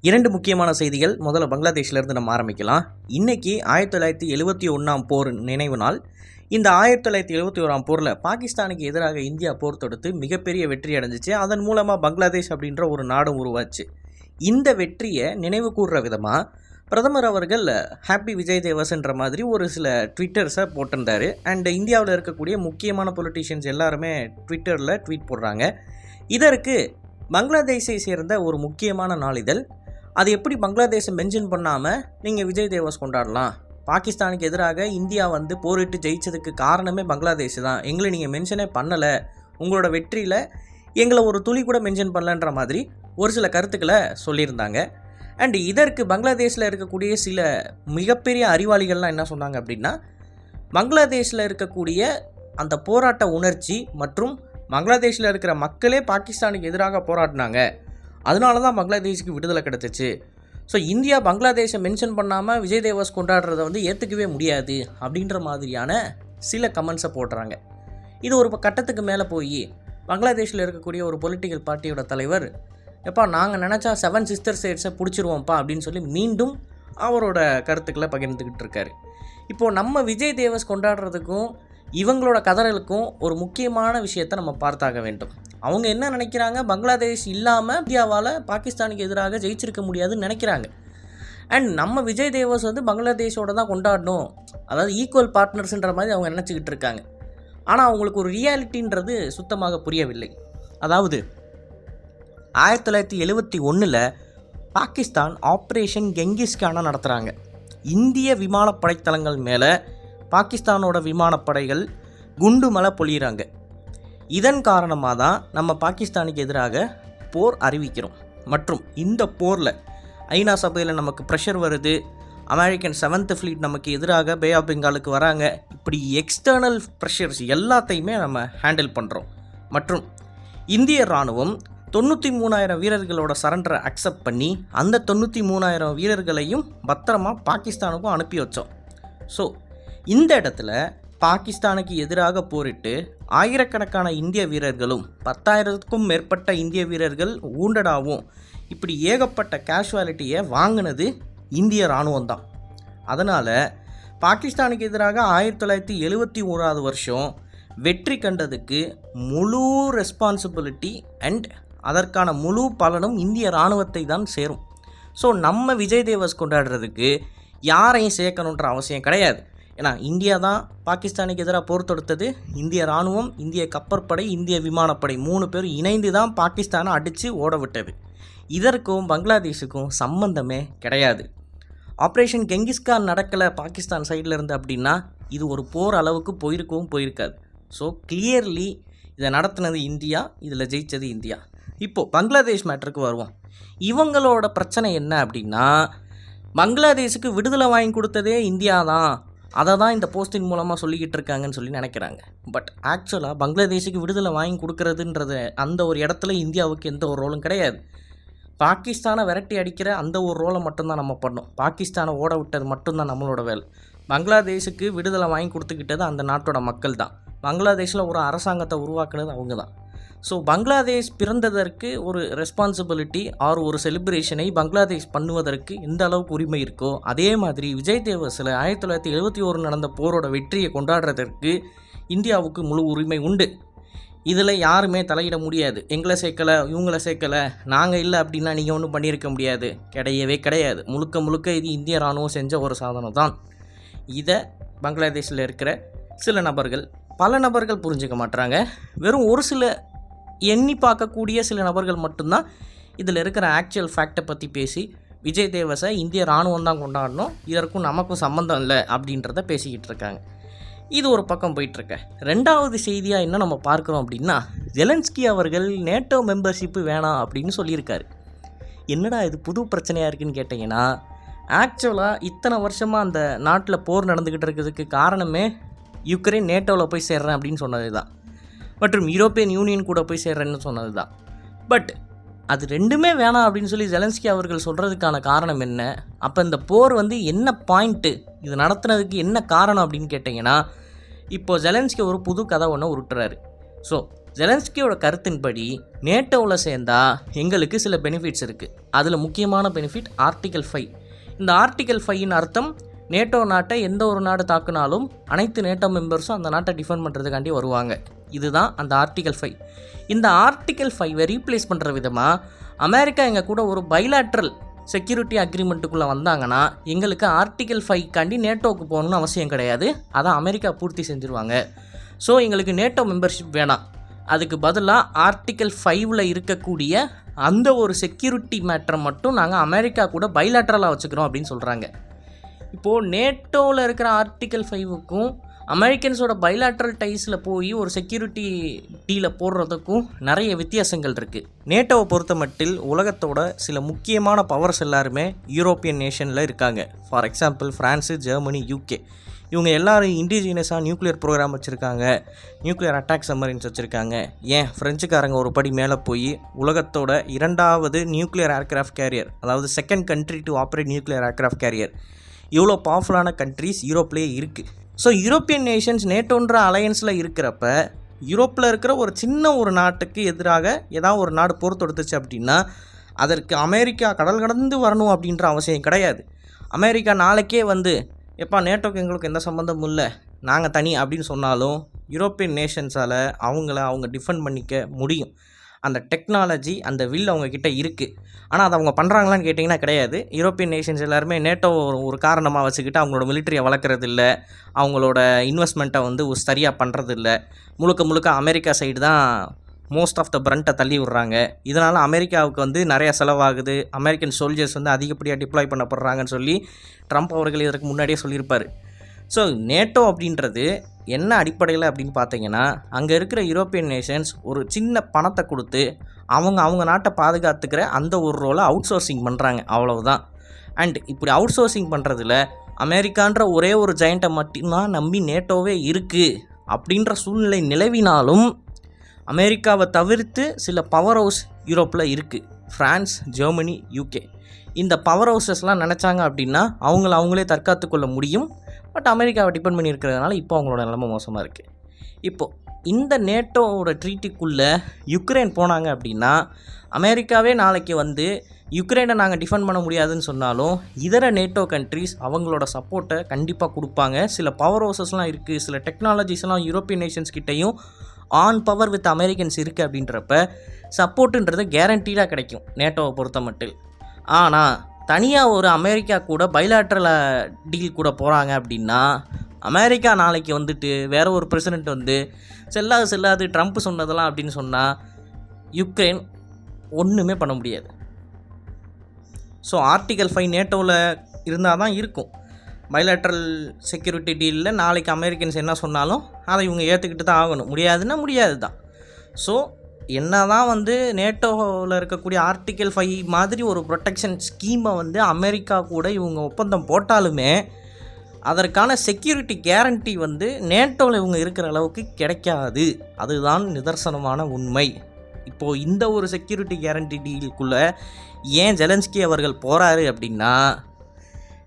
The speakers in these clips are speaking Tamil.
இரண்டு முக்கியமான செய்திகள். முதல்ல பங்களாதேஷிலிருந்து நம்ம ஆரம்பிக்கலாம். இன்னைக்கு ஆயிரத்தி தொள்ளாயிரத்தி எழுபத்தி ஒன்றாம் போர் நினைவு நாள். இந்த ஆயிரத்தி தொள்ளாயிரத்தி எழுபத்தி ஓராம் போரில் பாகிஸ்தானுக்கு எதிராக இந்தியா போர் தொடுத்து மிகப்பெரிய வெற்றி அடைஞ்சிச்சு. அதன் மூலமாக பங்களாதேஷ் அப்படின்ற ஒரு நாடும் உருவாச்சு. இந்த வெற்றியை நினைவு கூறுற விதமாக பிரதமர் அவர்கள் ஹாப்பி விஜய் தேவஸ்ன்ற மாதிரி ஒரு சில ட்விட்டர்ஸை போட்டிருந்தாரு. அண்ட் இந்தியாவில் இருக்கக்கூடிய முக்கியமான பொலிட்டிஷியன்ஸ் எல்லாருமே ட்விட்டரில் ட்வீட் போடுறாங்க. இதற்கு பங்களாதேஷை சேர்ந்த ஒரு முக்கியமான நாளிதழ் அது எப்படி பங்களாதேஷை மென்ஷன் பண்ணாமல் நீங்கள் விஜய் தேவஸ் கொண்டாடலாம்? பாகிஸ்தானுக்கு எதிராக இந்தியா வந்து போரிட்டு ஜெயிச்சதுக்கு காரணமே பங்களாதேஷ் தான். எங்களை நீங்கள் மென்ஷனே பண்ணலை. உங்களோட வெற்றியில் எங்களை ஒரு துளி கூட மென்ஷன் பண்ணலன்ற மாதிரி ஒரு சில கருத்துக்களை சொல்லியிருந்தாங்க. அண்ட் இதற்கு பங்களாதேஷில் இருக்கக்கூடிய சில மிகப்பெரிய அறிவாளிகள்லாம் என்ன சொன்னாங்க அப்படின்னா பங்களாதேஷில் இருக்கக்கூடிய அந்த போராட்ட உணர்ச்சி மற்றும் பங்களாதேஷில் இருக்கிற மக்களே பாகிஸ்தானுக்கு எதிராக போராடினாங்க. அதனால தான் பங்களாதேஷுக்கு விடுதலை கிடச்சிச்சு. ஸோ இந்தியா பங்களாதேஷை மென்ஷன் பண்ணாமல் விஜய் தேவஸ் கொண்டாடுறத வந்து ஏற்றுக்கவே முடியாது அப்படின்ற மாதிரியான சில கமெண்ட்ஸை போடுறாங்க. இது ஒரு கட்டத்துக்கு மேலே போய் பங்களாதேஷில் இருக்கக்கூடிய ஒரு பொலிட்டிக்கல் பார்ட்டியோட தலைவர் எப்பா நாங்கள் நினச்சா செவன் சிஸ்டர் ஸ்டேட்ஸை பிடிச்சிருவோம்ப்பா அப்படின்னு சொல்லி மீண்டும் அவரோட கருத்துக்களை பகிர்ந்துக்கிட்டு இருக்காரு. இப்போது நம்ம விஜய் தேவஸ் கொண்டாடுறதுக்கும் இவங்களோட கதறலுக்கும் ஒரு முக்கியமான விஷயத்தை நம்ம பார்த்தாக வேண்டும். அவங்க என்ன நினைக்கிறாங்க? பங்களாதேஷ் இல்லாமல் இந்தியாவால் பாகிஸ்தானுக்கு எதிராக ஜெயிச்சிருக்க முடியாதுன்னு நினைக்கிறாங்க. அண்ட் நம்ம விஜய் தேவஸ் வந்து பங்களாதேஷோட தான் கொண்டாடணும். அதாவது ஈக்குவல் பார்ட்னர்ஸ்ன்ற மாதிரி அவங்க நினச்சிக்கிட்டு இருக்காங்க. ஆனால் அவங்களுக்கு ஒரு ரியாலிட்டின்றது சுத்தமாக புரியவில்லை. அதாவது ஆயிரத்தி தொள்ளாயிரத்தி எழுபத்தி ஒன்றில் பாகிஸ்தான் ஆப்ரேஷன் கெங்கிஸ்கான நடத்துகிறாங்க இந்திய விமானப்படைத்தளங்கள் மேலே பாகிஸ்தானோட விமானப்படைகள் குண்டு மலை பொழியிறாங்க. இதன் காரணமாக தான் நம்ம பாகிஸ்தானுக்கு எதிராக போர் அறிவிக்கிறோம். மற்றும் இந்த போரில் ஐநா சபையில் நமக்கு ப்ரெஷர் வருது. அமெரிக்கன் செவன்த் ஃப்ளீட் நமக்கு எதிராக பே ஆஃப் பெங்காலுக்கு வராங்க. இப்படி எக்ஸ்டர்னல் ப்ரெஷர்ஸ் எல்லாத்தையுமே நம்ம ஹேண்டில் பண்ணுறோம் மற்றும் இந்திய இராணுவம் தொண்ணூற்றி மூணாயிரம் வீரர்களோட சரண்டரை அக்செப்ட் பண்ணி அந்த தொண்ணூற்றி மூணாயிரம் வீரர்களையும் பத்திரமா பாகிஸ்தானுக்கும் அனுப்பி வச்சோம். ஸோ இந்த இடத்துல பாகிஸ்தானுக்கு எதிராக போரிட்டு ஆயிரக்கணக்கான இந்திய வீரர்களும் பத்தாயிரத்துக்கும் மேற்பட்ட இந்திய வீரர்கள் ஊண்டடாவும் இப்படி ஏகப்பட்ட கேஷுவாலிட்டியை வாங்கினது இந்திய இராணுவம் தான் அதனால் பாகிஸ்தானுக்கு எதிராக ஆயிரத்தி தொள்ளாயிரத்தி எழுபத்தி ஓராவது வருஷம் வெற்றி கண்டதுக்கு முழு ரெஸ்பான்சிபிலிட்டி அண்ட் அதற்கான முழு பலனும் இந்திய இராணுவத்தை தான் சேரும். ஸோ நம்ம விஜய் தேவஸ் கொண்டாடுறதுக்கு யாரையும் சேர்க்கணுன்ற அவசியம் கிடையாது. ஏன்னா இந்தியா தான் பாகிஸ்தானுக்கு எதிராக போர் தொடுத்தது. இந்திய இராணுவம் இந்திய கப்பற்படை இந்திய விமானப்படை மூணு பேரும் இணைந்து தான் பாகிஸ்தானை அடித்து ஓட விட்டது. இதற்கும் பங்களாதேஷுக்கும் சம்பந்தமே கிடையாது. ஆப்ரேஷன் கெங்கிஸ்கான் நடக்கலை பாகிஸ்தான் சைடில் இருந்து அப்படின்னா இது ஒரு போர் அளவுக்கு போயிருக்கவும் போயிருக்காது. ஸோ கிளியர்லி இதை நடத்தினது இந்தியா இதில் ஜெயித்தது இந்தியா. இப்போது பங்களாதேஷ் மேட்டருக்கு வருவோம். இவங்களோட பிரச்சனை என்ன அப்படின்னா பங்களாதேஷுக்கு விடுதலை வாங்கி கொடுத்ததே இந்தியா தான். அதை தான் இந்த போஸ்டின் மூலமாக சொல்லிக்கிட்டு இருக்காங்கன்னு சொல்லி நினைக்கிறாங்க. பட் ஆக்சுவலாக பங்களாதேஷுக்கு விடுதலை வாங்கி கொடுக்கறதுன்றது அந்த ஒரு இடத்துல இந்தியாவுக்கு எந்த ஒரு ரோலும் கிடையாது. பாகிஸ்தானை விரட்டி அடிக்கிற அந்த ஒரு ரோலை மட்டும்தான் நம்ம பண்ணோம். பாகிஸ்தானை ஓட விட்டது மட்டும்தான் நம்மளோட வேலை. பங்களாதேஷுக்கு விடுதலை வாங்கி கொடுத்துக்கிட்டது அந்த நாட்டோட மக்கள் தான் பங்களாதேஷில் ஒரு அரசாங்கத்தை உருவாக்குனது அவங்க தான் ஸோ பங்களாதேஷ் பிறந்ததற்கு ஒரு ரெஸ்பான்சிபிலிட்டி ஆர் ஒரு செலிப்ரேஷனை பங்களாதேஷ் பண்ணுவதற்கு எந்த அளவுக்கு உரிமை இருக்கோ? அதே மாதிரி விஜய் தேவஸில் ஆயிரத்தி தொள்ளாயிரத்தி எழுபத்தி ஓரு நடந்த போரோட வெற்றியை கொண்டாடுறதற்கு இந்தியாவுக்கு முழு உரிமை உண்டு. இதில் யாருமே தலையிட முடியாது. எங்களை சேர்க்கலை இவங்களை சேர்க்கலை நாங்கள் இல்லை அப்படின்னா நீங்கள் ஒன்றும் பண்ணியிருக்க முடியாது. கிடையவே கிடையாது. முழுக்க முழுக்க இது இந்திய இராணுவம் செஞ்ச ஒரு சாதனம் தான். இதை பங்களாதேஷில் இருக்கிற சில நபர்கள் பல நபர்கள் புரிஞ்சுக்க மாட்டுறாங்க வெறும் ஒரு சில எண்ணி பார்க்கக்கூடிய சில நபர்கள் மட்டும்தான் இதில் இருக்கிற ஆக்சுவல் ஃபேக்டை பற்றி பேசி விஜய் தேவஸை இந்திய இராணுவம் தான் கொண்டாடணும். இதற்கும் நமக்கும் சம்மந்தம் இல்லை அப்படின்றத பேசிக்கிட்டு இருக்காங்க. இது ஒரு பக்கம் போயிட்டுருக்க. ரெண்டாவது செய்தியாக என்ன நம்ம பார்க்குறோம் அப்படின்னா ஜெலன்ஸ்கி அவர்கள் நேட்டோ மெம்பர்ஷிப்பு வேணாம் அப்படின்னு சொல்லியிருக்காரு. என்னடா இது புது பிரச்சனையாக இருக்குன்னு கேட்டிங்கன்னா ஆக்சுவலாக இத்தனை வருஷமாக அந்த நாட்டில் போர் நடந்துக்கிட்டு இருக்கிறதுக்கு காரணமே யுக்ரைன் நேட்டோவில் போய் சேர்றேன் அப்படின்னு சொன்னது தான் மற்றும் யூரோப்பியன் யூனியன் கூட போய் சேர்றேன்னு சொன்னது தான் பட் அது ரெண்டுமே வேணாம் அப்படின்னு சொல்லி ஜெலன்ஸ்கி அவர்கள் சொல்கிறதுக்கான காரணம் என்ன? அப்போ இந்த போர் வந்து என்ன பாயிண்ட்டு இது நடத்துனதுக்கு என்ன காரணம் அப்படின்னு கேட்டிங்கன்னா இப்போ ஜெலன்ஸ்கி ஒரு புது கதை ஒன்று உருட்டுறாரு. ஸோ ஜெலன்ஸ்கியோட கருத்தின்படி நேட்டோவில் சேர்ந்தால் எங்களுக்கு சில பெனிஃபிட்ஸ் இருக்குது அதில் முக்கியமான பெனிஃபிட் ஆர்டிக்கல் ஃபைவ் இந்த ஆர்டிகல் ஃபைவ்னு அர்த்தம் நேட்டோ நாட்டை எந்த ஒரு நாடு தாக்குனாலும் அனைத்து நேட்டோ மெம்பர்ஸும் அந்த நாட்டை டிஃபெண்ட் பண்ணுறதுக்காண்டி வருவாங்க. இதுதான் அந்த ஆர்டிகல் ஃபைவ் இந்த ஆர்டிகல் ஃபைவை ரீப்ளேஸ் பண்ணுற விதமாக அமெரிக்கா எங்கள் கூட ஒரு பைலாட்ரல் செக்யூரிட்டி அக்ரிமெண்ட்டுக்குள்ளே வந்தாங்கன்னா எங்களுக்கு ஆர்டிகல் ஃபைவ்க்காண்டி நேட்டோவுக்கு போகணும்னு அவசியம் கிடையாது. அதை அமெரிக்கா பூர்த்தி செஞ்சுருவாங்க. ஸோ எங்களுக்கு நேட்டோ மெம்பர்ஷிப் வேணாம். அதுக்கு பதிலாக ஆர்டிக்கல் ஃபைவ்ல இருக்கக்கூடிய அந்த ஒரு செக்யூரிட்டி மேட்டரை மட்டும் நாங்கள் அமெரிக்கா கூட பைலாட்ரலாக வச்சுக்கிறோம் அப்படின்னு சொல்கிறாங்க இப்போது நேட்டோவில் இருக்கிற ஆர்டிக்கல் ஃபைவுக்கும் அமெரிக்கன்ஸோட பைலாட்ரல் டைஸில் போய் ஒரு செக்யூரிட்டி டீல போடுறதுக்கும் நிறைய வித்தியாசங்கள் இருக்குது நேட்டோவை பொறுத்த மட்டில் உலகத்தோட சில முக்கியமான பவர்ஸ் எல்லாருமே யூரோப்பியன் நேஷனில் இருக்காங்க. For example France Germany UK இவங்க எல்லாரும் இண்டிஜினியஸாக நியூக்ளியர் ப்ரோக்ராம் வச்சுருக்காங்க. நியூக்ளியர் அட்டாக் சம்மரின்ஸ் வச்சுருக்காங்க. ஏன்? ஃப்ரெஞ்சுக்காரங்க ஒரு படி மேலே போய் உலகத்தோட இரண்டாவது நியூக்ளியர் ஏர்க்ராஃப்ட் கேரியர் அதாவது second country to operate nuclear aircraft carrier இவ்வளோ பவர்ஃபுல்லான கண்ட்ரிஸ் யூரோப்லேயே இருக்குது ஸோ யூரோப்பியன் நேஷன்ஸ் நேட்டோன்ற அலையன்ஸில் இருக்கிறப்ப யூரோப்பில் இருக்கிற ஒரு சின்ன ஒரு நாட்டுக்கு எதிராக ஏதாவது ஒரு நாடு போர் தொடுத்துச்சு அப்படின்னா அதற்கு அமெரிக்கா கடல் கடந்து வரணும் அப்படின்ற அவசியம் கிடையாது. அமெரிக்கா நாளைக்கே வந்து எப்பா நேட்டோக்கு எங்களுக்கு எந்த சம்மந்தமும் இல்லை நாங்கள் தனி அப்படின்னு சொன்னாலும் யூரோப்பியன் நேஷன்ஸால் அவங்கள அவங்க டிஃபெண்ட் பண்ணிக்க முடியும். அந்த டெக்னாலஜி அந்த வில் அவங்கக்கிட்ட இருக்குது ஆனால் அதை அவங்க பண்ணுறாங்களான்னு கேட்டிங்கன்னா கிடையாது. யூரோப்பியன் நேஷன்ஸ் எல்லாருமே நேட்டோ ஒரு காரணமாக வச்சுக்கிட்டு அவங்களோட மிலிட்டரியை வளர்க்குறது இல்லை அவங்களோட இன்வெஸ்ட்மெண்ட்டை வந்து ஒரு சரியாக பண்ணுறது இல்லை முழுக்க முழுக்க அமெரிக்கா சைடு தான் மோஸ்ட் ஆஃப் த பிரண்ட்டை தள்ளி விடுறாங்க. இதனால் அமெரிக்காவுக்கு வந்து நிறைய செலவாகுது. அமெரிக்கன் சோல்ஜர்ஸ் வந்து அதிகப்படியாக டிப்ளாய் பண்ணப்படுறாங்கன்னு சொல்லி ட்ரம்ப் அவர்கள் இதற்கு முன்னாடியே சொல்லியிருப்பார். ஸோ நேட்டோ அப்படின்றது என்ன அடிப்படையில் அப்படின்னு பார்த்தீங்கன்னா அங்கே இருக்கிற யூரோப்பியன் நேஷன்ஸ் ஒரு சின்ன பணத்தை கொடுத்து அவங்க அவங்க நாட்டை பாதுகாத்துக்கிற அந்த ஒரு ரோலை அவுட் சோர்சிங் பண்ணுறாங்க அவ்வளவுதான். அண்ட் இப்படி அவுட் சோர்சிங் பண்ணுறதுல அமெரிக்கான்ற ஒரே ஒரு ஜெயண்ட்டை மட்டும்தான் நம்பி நேட்டோவே இருக்குது அப்படின்ற சூழ்நிலை நிலவினாலும் அமெரிக்காவை தவிர்த்து சில பவர் ஹவுஸ் யூரோப்பில் இருக்குது ஃப்ரான்ஸ் ஜெர்மனி யூகே இந்த பவர் ஹவுசஸ்லாம் நினச்சாங்க அப்படின்னா அவங்கள அவங்களே தற்காத்து கொள்ள முடியும். பட் அமெரிக்காவை டிபெண்ட் பண்ணி இருக்கிறதுனால இப்போ அவங்களோட நிலைமை மோசமாக இருக்குது இப்போது இந்த நேட்டோவோட ட்ரீட்டிக்குள்ளே யுக்ரைன் போனாங்க அப்படின்னா அமெரிக்காவே நாளைக்கு வந்து யுக்ரைனை நாங்கள் டிஃபெண்ட் பண்ண முடியாதுன்னு சொன்னாலும் இதர நேட்டோ கண்ட்ரீஸ் அவங்களோட சப்போர்ட்டை கண்டிப்பாக கொடுப்பாங்க. சில பவர் ஹவுசஸ்லாம் இருக்குது சில டெக்னாலஜிஸ்லாம் யூரோப்பியன் நேஷன்ஸ் கிட்டேயும் ஆன் பவர் வித் அமெரிக்கன்ஸ் இருக்குது அப்படின்றப்ப சப்போர்ட்டுன்றது கேரண்டீடாக கிடைக்கும் நேட்டோவை பொறுத்த மட்டும் ஆனால் தனியாக ஒரு அமெரிக்கா கூட பைலாட்ரல் டீல் கூட போகிறாங்க அப்படின்னா அமெரிக்கா நாளைக்கு வந்துட்டு வேற ஒரு பிரசிடெண்ட் வந்து செல்லாது செல்லாது ட்ரம்ப் சொன்னதெல்லாம் அப்படின்னு சொன்னால் யுக்ரைன் ஒன்றுமே பண்ண முடியாது. ஸோ ஆர்டிகல் ஃபைவ் நேட்டோவில் இருந்தால் தான் இருக்கும் பைலாட்ரல் செக்யூரிட்டி டீலில் நாளைக்கு அமெரிக்கன்ஸ் என்ன சொன்னாலும் அதை இவங்க ஏற்றுக்கிட்டு தான் ஆகணும். முடியாதுன்னா முடியாது தான் ஸோ என்ன தான் வந்து நேட்டோவில் இருக்கக்கூடிய ஆர்டிக்கல் ஃபைவ் மாதிரி ஒரு ப்ரொடெக்ஷன் ஸ்கீமை வந்து அமெரிக்கா கூட இவங்க ஒப்பந்தம் போட்டாலுமே அதற்கான செக்யூரிட்டி கேரண்டி வந்து நேட்டோவில் இவங்க இருக்கிற அளவுக்கு கிடைக்காது. அதுதான் நிதர்சனமான உண்மை. இப்போது இந்த ஒரு செக்யூரிட்டி கேரண்டி டீலுக்குள்ளே ஏன் ஜெலன்ஸ்கி அவர்கள் போகிறாரு அப்படின்னா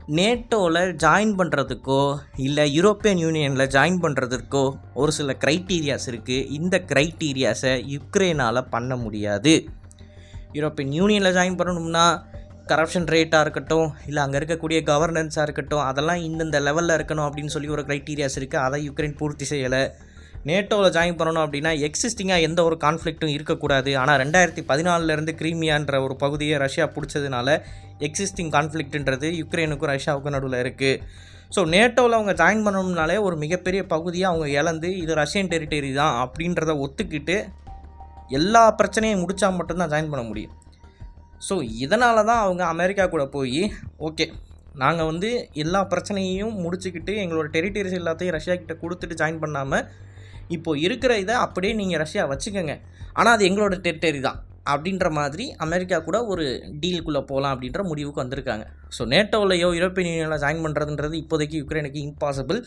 நேட்டோவில் ஜாயின் பண்ணுறதுக்கோ இல்லை யூரோப்பியன் யூனியனில் ஜாயின் பண்ணுறதுக்கோ ஒரு சில க்ரைட்டீரியாஸ் இருக்குது இந்த க்ரைட்டீரியாஸை யுக்ரைனால் பண்ண முடியாது. யூரோப்பியன் யூனியனில் ஜாயின் பண்ணணும்னா கரப்ஷன் ரேட்டாக இருக்கட்டும் இல்லை அங்கே இருக்கக்கூடிய கவர்னன்ஸாக இருக்கட்டும் அதெல்லாம் இந்தந்த லெவலில் இருக்கணும் அப்படின்னு சொல்லி ஒரு க்ரைட்டீரியாஸ் இருக்குது அதை யுக்ரைன் பூர்த்தி செய்யலை. நேட்டோவில் ஜாயின் பண்ணணும் அப்படின்னா எக்ஸிஸ்டிங்காக எந்த ஒரு கான்ஃப்ளிக்ட்டும் இருக்கக்கூடாது. ஆனால் ரெண்டாயிரத்தி பதினாலிருந்து கிரீமியான்ற ஒரு பகுதியை ரஷ்யா பிடிச்சதுனால எக்ஸிஸ்டிங் கான்ஃப்ளிக்ட்ன்றது யுக்ரைனுக்கும் ரஷ்யாவுக்கும் நடுவில் இருக்குது ஸோ நேட்டோவில் அவங்க ஜாயின் பண்ணணும்னாலே ஒரு மிகப்பெரிய பகுதியை அவங்க இழந்து இது ரஷ்யன் டெரிட்டரி தான் அப்படின்றத ஒத்துக்கிட்டு எல்லா பிரச்சனையும் முடித்தா மட்டும்தான் ஜாயின் பண்ண முடியும். ஸோ இதனால தான் அவங்க அமெரிக்கா கூட போய் ஓகே நாங்கள் வந்து எல்லா பிரச்சனையையும் முடிச்சுக்கிட்டு எங்களோட டெரிட்டரிஸ் எல்லாத்தையும் ரஷ்யா கிட்ட கொடுத்துட்டு ஜாயின் பண்ணாமல் இப்போ இருக்கிற இதை அப்படியே நீங்கள் ரஷ்யா வச்சுக்கோங்க. ஆனால் அது எங்களோட டெரிட்டரி தான். அப்படின்ற மாதிரி அமெரிக்கா கூட ஒரு டீலுக்குள்ளே போகலாம் அப்படின்ற முடிவுக்கு வந்திருக்காங்க. ஸோ நேட்டோவிலையோ யூரோப்பியன் யூனியனில் ஜாயின் பண்ணுறதுன்றது இப்போதைக்கு யுக்ரைனுக்கு இம்பாசிபிள்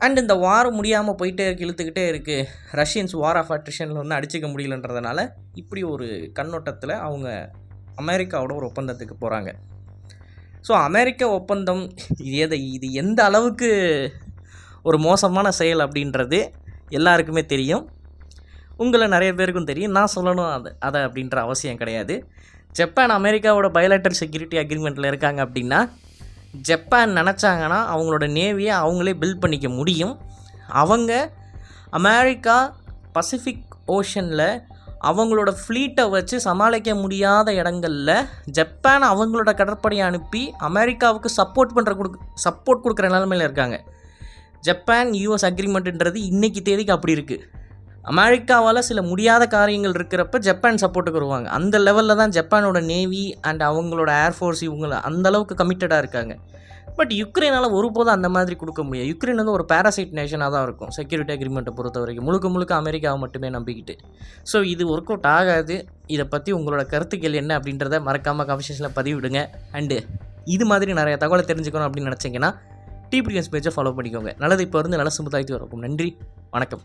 அண்ட் இந்த வாரம் முடியாமல் போயிட்டே இருக்கு இழுத்துக்கிட்டே இருக்குது ரஷ்யன்ஸ் வார் ஆஃப் அட்ரிஷனில் வந்து அடிச்சுக்க முடியலன்றதுனால இப்படி ஒரு கண்ணோட்டத்தில் அவங்க அமெரிக்காவோட ஒரு ஒப்பந்தத்துக்கு போகிறாங்க ஸோ அமெரிக்க ஒப்பந்தம் இது எதை இது எந்த அளவுக்கு ஒரு மோசமான செயல் அப்படின்றது எல்லாருக்குமே தெரியும். உங்களை நிறைய பேருக்கும் தெரியும். நான் சொல்லணும் அது அதை அப்படின்ற அவசியம் கிடையாது. ஜப்பான் அமெரிக்காவோட பயோலேட்டர் செக்யூரிட்டி அக்ரிமெண்ட்டில் இருக்காங்க அப்படின்னா ஜப்பான் நினச்சாங்கன்னா அவங்களோட நேவியை அவங்களே பில்ட் பண்ணிக்க முடியும். அவங்க அமெரிக்கா பசிஃபிக் ஓஷனில் அவங்களோட ஃப்ளீட்டை வச்சு சமாளிக்க முடியாத இடங்களில் ஜப்பான் அவங்களோட கடற்படையை அனுப்பி அமெரிக்காவுக்கு சப்போர்ட் பண்ணுற கொடு சப்போர்ட் கொடுக்குற நிலமையில இருக்காங்க. ஜப்பான் யூஎஸ் அக்ரிமெண்ட்டுன்றது இன்றைக்கி தேதிக்கு அப்படி இருக்குது அமெரிக்காவால் சில முடியாத காரியங்கள் இருக்கிறப்ப ஜப்பான் சப்போர்ட்டுக்கு வருவாங்க. அந்த லெவலில் தான் ஜப்பானோட நேவி அண்ட் அவங்களோட ஏர்ஃபோர்ஸ் இவங்க அந்த அளவுக்கு கமிட்டடாக இருக்காங்க. பட் யுக்ரைனால் ஒருபோதும் அந்த மாதிரி கொடுக்க முடியாது. யுக்ரைன் வந்து ஒரு பேராசைட் நேஷனாக தான் இருக்கும். செக்யூரிட்டி அக்ரிமெண்ட்டை பொறுத்த வரைக்கும். முழுக்க முழுக்க அமெரிக்காவை மட்டுமே நம்பிக்கிட்டு. ஸோ இது ஒர்க் அவுட் ஆகாது. இதை பற்றி உங்களோட கருத்துக்கள் என்ன அப்படின்றத மறக்காமல் கமிஷன்ஸில் பதிவிடுங்க. அண்டு இது மாதிரி நிறைய தகவலை தெரிஞ்சுக்கணும் அப்படின்னு நினச்சிங்கன்னா டிபிஎஸ் பேஜை ஃபாலோ பண்ணிக்கோங்க. நல்லது இப்போ இருந்து நல்ல சமுதாயத்தில் இருக்கும் நன்றி. வணக்கம்.